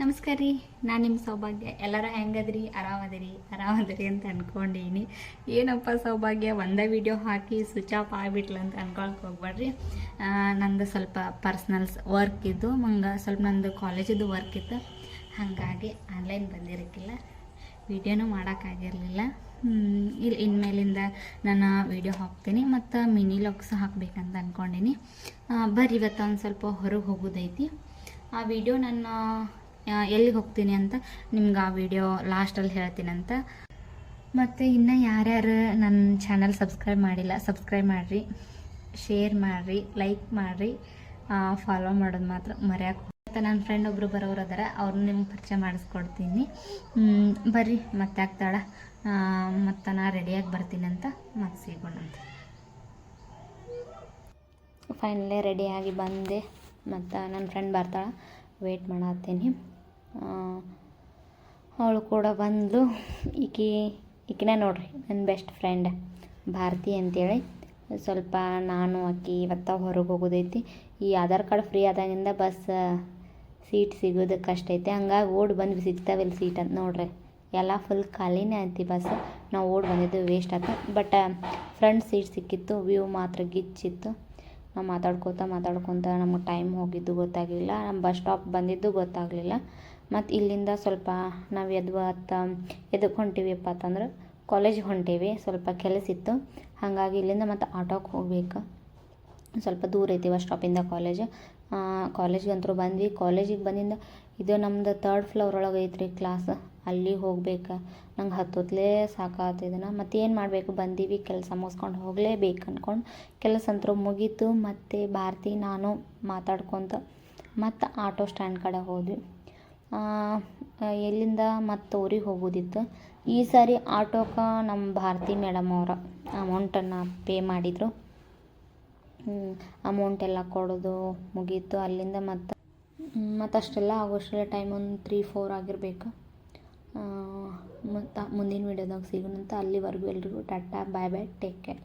ನಮಸ್ಕಾರ ರೀ. ನಾನು ನಿಮ್ಮ ಸೌಭಾಗ್ಯ. ಎಲ್ಲರ ಹೆಂಗದ್ರಿ? ಆರಾಮದಿರಿ? ಆರಾಮದಿರಿ ಅಂತ ಅನ್ಕೊಂಡೀನಿ. ಏನಪ್ಪ ಸೌಭಾಗ್ಯ? ಒಂದೇ ವಿಡಿಯೋ ಹಾಕಿ ಸ್ವಿಚ್ ಆಫ್ ಆಗಿಬಿಟ್ಲ ಅಂತ ಅನ್ಕೊಳಕ್ಕೆ ಹೋಗ್ಬೇಡ್ರಿ ನಂದು ಸ್ವಲ್ಪ ಪರ್ಸ್ನಲ್ಸ್ ವರ್ಕ್ ಇದ್ದು, ಮಂಗ ಸ್ವಲ್ಪ ನಂದು ಕಾಲೇಜಿದ್ದು ವರ್ಕ್ ಇತ್ತು. ಹಾಗಾಗಿ ಆನ್ಲೈನ್ ಬಂದಿರಕ್ಕಿಲ್ಲ ವಿಡಿಯೋನೂ ಮಾಡೋಕ್ಕಾಗಿರಲಿಲ್ಲ ಇಲ್ಲಿ ಇನ್ಮೇಲಿಂದ ನಾನು ವಿಡಿಯೋ ಹಾಕ್ತೀನಿ ಮತ್ತು ಮಿನಿ ಲಾಕ್ಸ್ ಹಾಕಬೇಕಂತ ಅಂದ್ಕೊಂಡೀನಿ ಬರ್ರಿ ಇವತ್ತು ಒಂದು ಸ್ವಲ್ಪ ಹೊರಗೆ ಹೋಗೋದೈತಿ. ಆ ವಿಡಿಯೋ ನಾನು ಎಲ್ಲಿಗೆ ಹೋಗ್ತೀನಿ ಅಂತ ನಿಮ್ಗೆ ಆ ವಿಡಿಯೋ ಲಾಸ್ಟಲ್ಲಿ ಹೇಳ್ತೀನಂತ ಮತ್ತು ಇನ್ನು ಯಾರ್ಯಾರು ನನ್ನ ಚಾನಲ್ ಸಬ್ಸ್ಕ್ರೈಬ್ ಮಾಡಿಲ್ಲ ಸಬ್ಸ್ಕ್ರೈಬ್ ಮಾಡಿರಿ ಶೇರ್ ಮಾಡಿರಿ ಲೈಕ್ ಮಾಡಿರಿ ಫಾಲೋ ಮಾಡೋದು ಮಾತ್ರ ಮರ್ಯಾಕೆ ಮತ್ತು ನನ್ನ ಫ್ರೆಂಡ್ ಒಬ್ಬರು ಬರೋರು ಅದಾರ ಅವ್ರನ್ನ ನಿಮ್ಗೆ ಪರಿಚಯ ಮಾಡಿಸ್ಕೊಡ್ತೀನಿ. ಬರ್ರಿ, ಮತ್ತೆ ಆಗ್ತಾಳ. ಮತ್ತು ನಾ ರೆಡಿಯಾಗಿ ಬರ್ತೀನಿ ಅಂತ ಮತ್ತೆ ಸಿಗೋಣಂತ ಫೈನಲಿ ರೆಡಿಯಾಗಿ ಬಂದೆ. ಮತ್ತು ನನ್ನ ಫ್ರೆಂಡ್ ಬರ್ತಾಳೆ. ವೆಯ್ಟ್ ಮಾಡತ್ತೀನಿ. ಅವಳು ಕೂಡ ಬಂದಳು ಈಕಿ, ಈಕಿನ ನೋಡ್ರಿ ನನ್ನ ಬೆಸ್ಟ್ ಫ್ರೆಂಡ್ ಭಾರತಿ ಅಂತೇಳಿ. ಸ್ವಲ್ಪ ನಾನು, ಆಕಿ ಇವತ್ತ ಹೊರಗೆ ಹೋಗೋದೈತಿ. ಈ ಆಧಾರ್ ಕಾರ್ಡ್ ಫ್ರೀ ಆದಾಗಿಂದ ಬಸ್ ಸೀಟ್ ಸಿಗೋದು ಕಷ್ಟ ಐತೆ. ಹಂಗಾಗಿ ಓಡಿ ಬಂದು ಸಿಗ್ತಾವಿಲ್ಲ ಸೀಟ್ ಅಂತ ನೋಡ್ರಿ. ಎಲ್ಲ ಫುಲ್ ಖಾಲಿನೇ ಐತಿ ಬಸ್. ನಾವು ಓಡಿ ಬಂದಿದ್ದು ವೇಸ್ಟ್ ಆಯ್ತು ಬಟ್ ಫ್ರಂಟ್ ಸೀಟ್ ಸಿಕ್ಕಿತ್ತು. ವ್ಯೂ ಮಾತ್ರ ಗಿಚ್ಚಿತ್ತು. ನಾವು ಮಾತಾಡ್ಕೊತ ಮಾತಾಡ್ಕೊತ ನಮಗೆ ಟೈಮ್ ಹೋಗಿದ್ದು ಗೊತ್ತಾಗಲಿಲ್ಲ, ನಮ್ಮ ಬಸ್ ಸ್ಟಾಪ್ ಬಂದಿದ್ದು ಗೊತ್ತಾಗಲಿಲ್ಲ. ಮತ್ತು ಇಲ್ಲಿಂದ ಸ್ವಲ್ಪ ನಾವು ಎದ್ವತ್ತ ಎದಕ್ಕೆ ಹೊಂಟಿವಿಯಪ್ಪ ಅಂತಂದ್ರೆ ಕಾಲೇಜಿಗೆ ಹೊಂಟೀವಿ, ಸ್ವಲ್ಪ ಕೆಲಸ ಇತ್ತು. ಹಾಗಾಗಿ ಇಲ್ಲಿಂದ ಮತ್ತು ಆಟೋಕ್ಕೆ ಹೋಗ್ಬೇಕು. ಸ್ವಲ್ಪ ದೂರ ಐತಿ ಬಸ್ ಸ್ಟಾಪಿಂದ ಕಾಲೇಜ್ ಕಾಲೇಜ್ಗಂತೂ ಬಂದ್ವಿ. ಕಾಲೇಜಿಗೆ ಬಂದಿಂದ ಇದು ನಮ್ದು ತರ್ಡ್ ಫ್ಲೋರ್ ಒಳಗೆ ಐತ್ರಿ ಕ್ಲಾಸ್ ಅಲ್ಲಿಗೆ ಹೋಗ್ಬೇಕು. ನಂಗೆ ಹತ್ತೊತ್ಲೇ ಸಾಕಾಗ್ತಿದನ ಮತ್ತು ಏನು ಮಾಡಬೇಕು? ಬಂದೀವಿ, ಕೆಲಸ ಮುಗಿಸ್ಕೊಂಡು ಹೋಗಲೇಬೇಕು ಅಂದ್ಕೊಂಡು ಕೆಲಸ ಅಂತೂ ಮುಗೀತು. ಮತ್ತು ಭಾರತಿ, ನಾನು ಮಾತಾಡ್ಕೊತ ಮತ್ತು ಆಟೋ ಸ್ಟ್ಯಾಂಡ್ ಕಡೆ ಹೋದ್ವಿ. ಎಲ್ಲಿಂದ ಮತ್ತು ಊರಿಗೆ ಹೋಗೋದಿತ್ತು. ಈ ಸಾರಿ ಆಟೋಕ್ಕೆ ನಮ್ಮ ಭಾರತಿ ಮೇಡಮ್ ಅವರ ಅಮೌಂಟನ್ನು ಪೇ ಮಾಡಿದರು. ಅಮೌಂಟ್ ಎಲ್ಲ ಕೊಡೋದು ಮುಗೀತು. ಅಲ್ಲಿಂದ ಮತ್ತು ಮತ್ತಷ್ಟೆಲ್ಲ ಆಗೋಷ್ಟೆಲ್ಲ ಟೈಮ್ ಒಂದು ತ್ರೀ ಫೋರ್ ಆಗಿರ್ಬೇಕು. ಮುಂದಿನ ವೀಡಿಯೋದಾಗ ಸಿಗೋಣಂತ ಅಲ್ಲಿವರೆಗೂ ಎಲ್ರಿಗೂ tata bye bye take care